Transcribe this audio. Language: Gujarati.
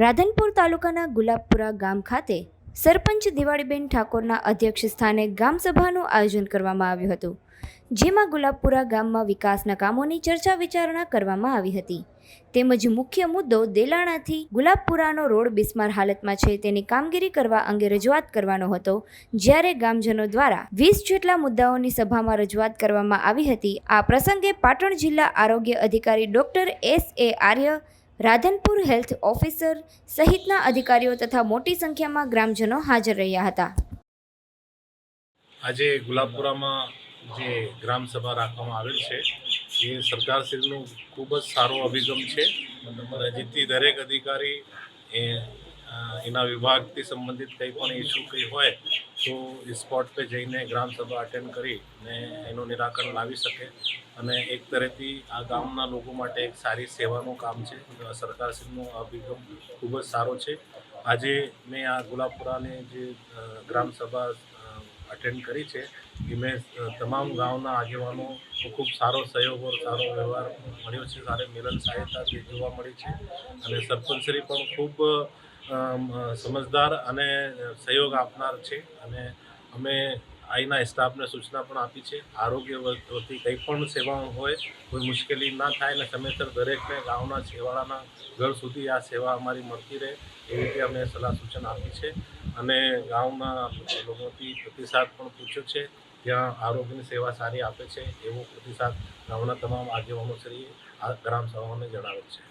રાધનપુર તાલુકાના ગુલાબપુરા ગામ ખાતે સરપંચ દિવાળીબેન ઠાકોરના અધ્યક્ષ સ્થાને ગ્રામસભાનું આયોજન કરવામાં આવ્યું હતું, જેમાં ગુલાબપુરા ગામમાં વિકાસના કામોની ચર્ચા વિચારણા કરવામાં આવી હતી. તેમજ મુખ્ય મુદ્દો દેલાણાથી ગુલાબપુરાનો રોડ બિસ્માર હાલતમાં છે તેની કામગીરી કરવા અંગે રજૂઆત કરવાનો હતો, જ્યારે ગામજનો દ્વારા વીસ જેટલા મુદ્દાઓની સભામાં રજૂઆત કરવામાં આવી હતી. આ પ્રસંગે પાટણ જિલ્લા આરોગ્ય અધિકારી doctor S A Arya Radhanpur health officer સહિતના અધિકારીઓ તથા મોટી સંખ્યામાં ગ્રામજનો હાજર રહ્યા હતા. આજે ગુલાબપુરામાં જે ગ્રામ સભા રાખવામાં આવેલ છે, એ સરકારશ્રીનું ખૂબ જ સારો અભિગમ છે. અને જેથી દરેક અધિકારી એ એના વિભાગથી સંબંધિત કંઈ પણ ઇસ્યુ કંઈ હોય, તો સ્પોટ પે જઈને ગ્રામ સભા અટેન્ડ કરી ને એનું નિરાકરણ લાવી શકે. અને એક તરફથી આ ગામના લોકો માટે એક સારી સેવાનું કામ છે. સરકારશ્રીનો અભિગમ ખૂબ જ સારો છે. આજે મેં આ ગુલાબપુરાને જે ગ્રામસભા ગ્રામ સભા અટેન્ડ કરી છે, એ મેં તમામ ગામના આગેવાનો ખૂબ સારો સહયોગ સારો વ્યવહાર મળ્યો છે. સારી મિલન સહાયતા જે જોવા મળી છે. અને સરપંચશ્રી પણ ખૂબ સમજદાર અને સહયોગ આપનાર છે. અને અમે અહીંના સ્ટાફને સૂચના પણ આપી છે. આરોગ્ય વતી કંઈ પણ સેવાઓ હોય, કોઈ મુશ્કેલી ના થાય અને સમયસર દરેકને ગામના છેવાડાના ઘર સુધી આ સેવા અમારી મળતી રહે એવી રીતે અમે સલાહ સૂચન આપી છે. અને ગામના લોકોથી પ્રતિસાદ પણ પૂછ્યો છે. ત્યાં આરોગ્યની સેવા સારી આપે છે, એવો પ્રતિસાદ ગામના તમામ આગેવાનો શ્રી આ ગ્રામ સભાઓને જણાવે છે.